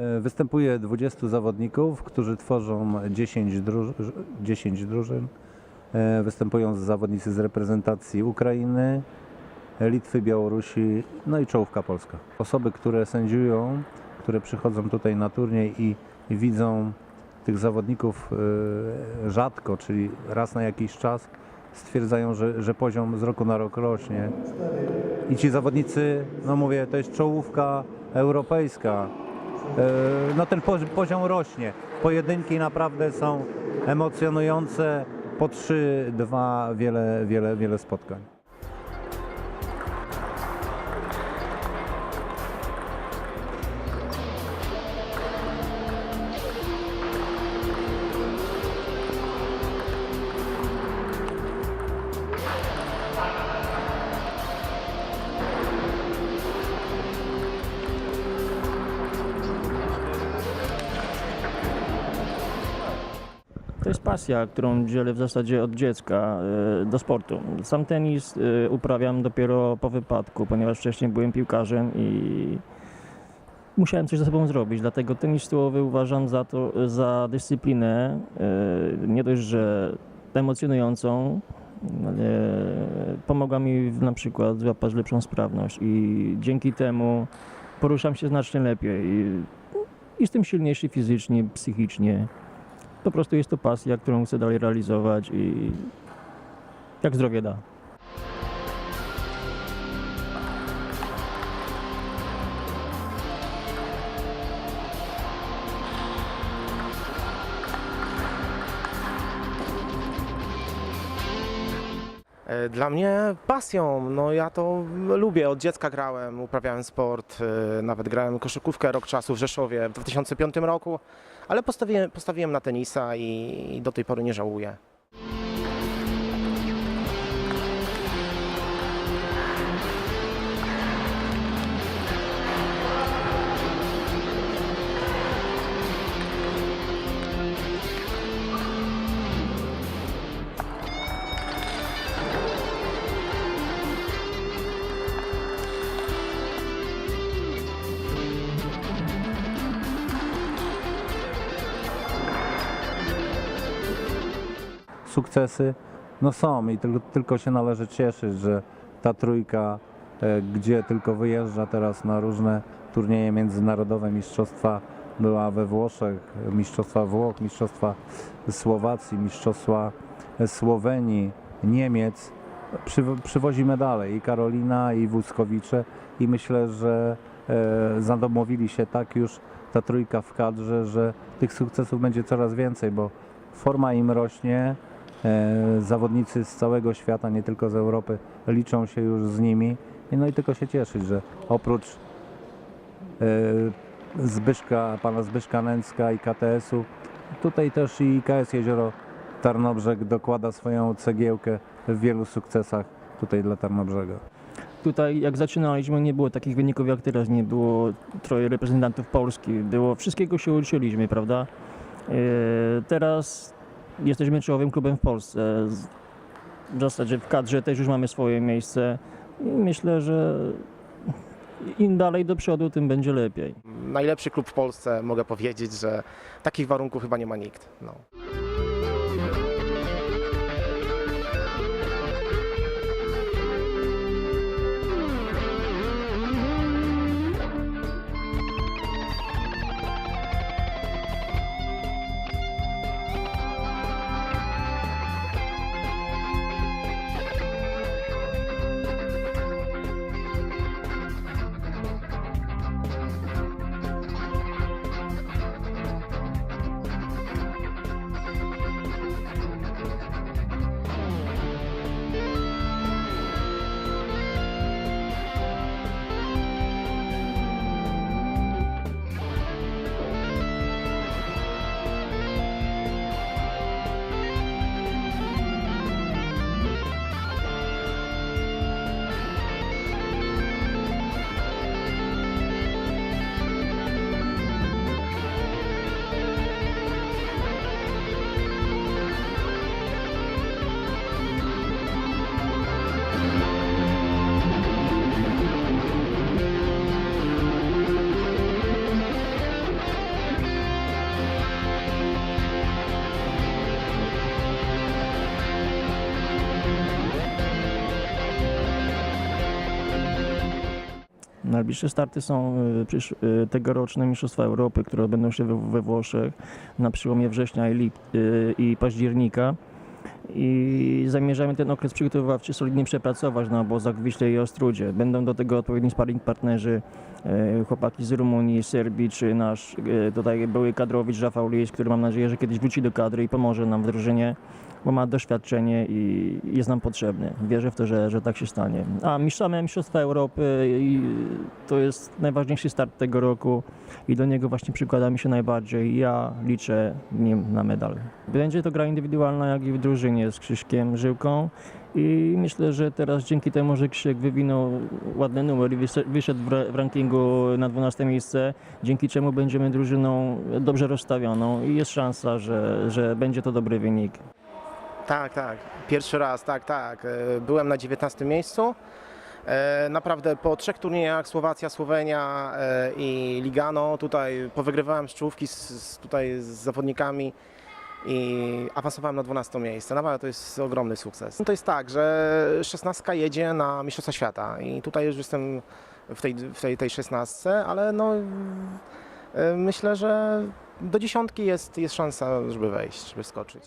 E, Występuje 20 zawodników, którzy tworzą 10, druż 10 drużyn. E, Występują zawodnicy z reprezentacji Ukrainy, Litwy, Białorusi, no i czołówka polska. Osoby, które sędziują, które przychodzą tutaj na turniej i, widzą tych zawodników e, rzadko, czyli raz na jakiś czas, stwierdzają, że, że poziom z roku na rok rośnie. I ci zawodnicy, no mówię, to jest czołówka europejska. E, No ten poz- poziom rośnie. Pojedynki naprawdę są emocjonujące. Po 3-2 wiele, wiele, wiele spotkań. Jest pasja, którą dzielę w zasadzie od dziecka e, do sportu. Sam tenis e, uprawiam dopiero po wypadku, ponieważ wcześniej byłem piłkarzem i musiałem coś ze sobą zrobić. Dlatego tenis stołowy uważam za, to, za dyscyplinę e, nie dość, że emocjonującą, pomogła mi na przykład złapać lepszą sprawność i dzięki temu poruszam się znacznie lepiej i jestem silniejszy fizycznie, psychicznie. Po prostu jest to pasja, którą chcę dalej realizować i jak zdrowie da. Dla mnie pasją, no ja to lubię, od dziecka grałem, uprawiałem sport, e, nawet grałem koszykówkę rok czasu w Rzeszowie w 2005 roku, ale postawiłem, postawiłem na tenisa i do tej pory nie żałuję. Sukcesy no są i tylko, tylko się należy cieszyć, że ta trójka, e, gdzie tylko wyjeżdża teraz na różne turnieje międzynarodowe, mistrzostwa była we Włoszech, mistrzostwa Włoch, mistrzostwa Słowacji, mistrzostwa Słowenii, Niemiec, Przywo- przywozi medale i Karolina i Wódzkowicze i myślę, że e, zadomowili się tak już ta trójka w kadrze, że tych sukcesów będzie coraz więcej, bo forma im rośnie, e, zawodnicy z całego świata, nie tylko z Europy, liczą się już z nimi no i tylko się cieszyć, że oprócz e, Zbyszka, pana Zbyszka Nęcka i KTS-u, tutaj też i KS Jezioro Tarnobrzeg dokłada swoją cegiełkę w wielu sukcesach tutaj dla Tarnobrzega. Tutaj jak zaczynaliśmy nie było takich wyników jak teraz, nie było troje reprezentantów Polski, było wszystkiego się uczyliśmy, prawda? E, Teraz jesteśmy czołowym klubem w Polsce. W zasadzie w kadrze też już mamy swoje miejsce i myślę, że im dalej do przodu, tym będzie lepiej. Najlepszy klub w Polsce, mogę powiedzieć, że takich warunków chyba nie ma nikt. No. Najbliższe starty są y, y, tegoroczne Mistrzostwa Europy, które odbędą się we, we Włoszech na przełomie września i, lip, y, i października. I zamierzamy ten okres przygotowawczy solidnie przepracować na obozach w Wiśle i Ostrudzie. Będą do tego odpowiedni sparring partnerzy, e, chłopaki z Rumunii, Serbii, czy nasz e, tutaj były kadrowicz Rafał Lis, który mam nadzieję, że kiedyś wróci do kadry i pomoże nam w drużynie, bo ma doświadczenie i jest nam potrzebny. Wierzę w to, że, że tak się stanie. A mistrzami Mistrzostwa Europy i to jest najważniejszy start tego roku i do niego właśnie przykładamy się najbardziej. Ja liczę nim na medal. Będzie to gra indywidualna, jak i w drużynie z Krzyśkiem Żyłką. I myślę, że teraz dzięki temu, że Krzysiek wywinął ładny numer i wyszedł w, ra- w rankingu na 12 miejsce, dzięki czemu będziemy drużyną dobrze rozstawioną i jest szansa, że, że będzie to dobry wynik. Tak, tak. Pierwszy raz, tak, tak. E, Byłem na 19 miejscu. E, Naprawdę po trzech turniejach Słowacja, Słowenia e, i Ligano tutaj powygrywałem z czołówki z, z, tutaj z zawodnikami i awansowałem na 12 miejsce. Naprawdę to jest ogromny sukces. To jest tak, że 16 jedzie na Mistrzostwa Świata i tutaj już jestem w tej, w tej, tej 16, ale no e, myślę, że do dziesiątki jest, jest szansa, żeby wejść, żeby skoczyć.